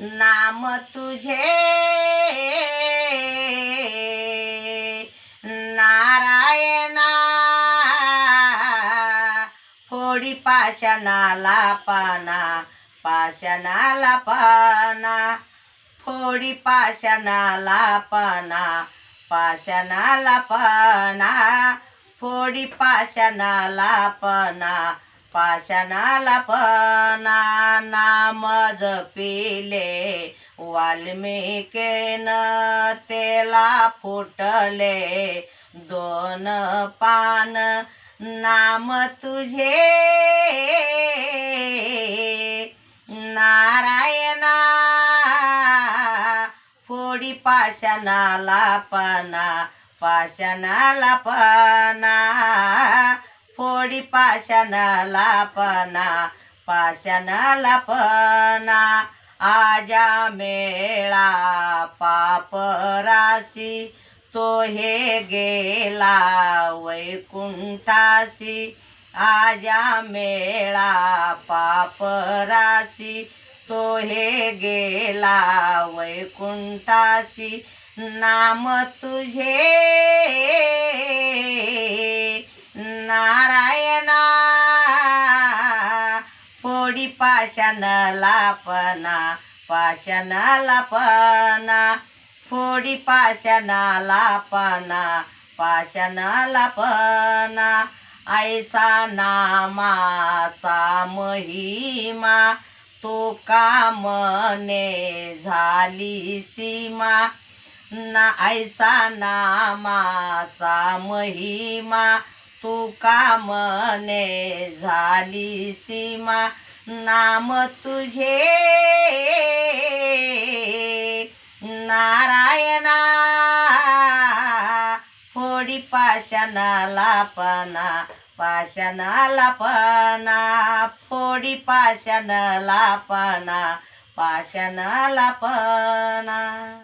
नाम तुझे. नारायणा फोडी पाषाणाला पाना पाषाणाला पाना फोडी पाषाणाला पाना पाषाणाला पाना फोडी पाषाणाला पाना पाषाणाला पना नाम जपिले वाल्मिकेन तेला फुटले. दोन पान नाम तुझे. नारायणा फोडी पाषाणाला पणा पाषाणाला पना. फोडी पाषाणाला पणा पाषाणाला पणा. आजा मेळा पापरासी तो हे गेला वैकुंठासी आजा मेळा पापरासी तो हे गेला वैकुंठासी नाम तुझे पाषाणाला पना पाषाणाला पना फोडी पाषाणाला पना पाषाणाला पना ऐसा नामाचा महिमा तो कामने झाली सीमा? ना ऐसा नामाचा महिमा तू कामने झाली सीमा? नाम तुझे. नारायणा फोडी पाषाणाला पना पाषाणाला पना फोडी पाषाणाला पना पाषाणाला पना.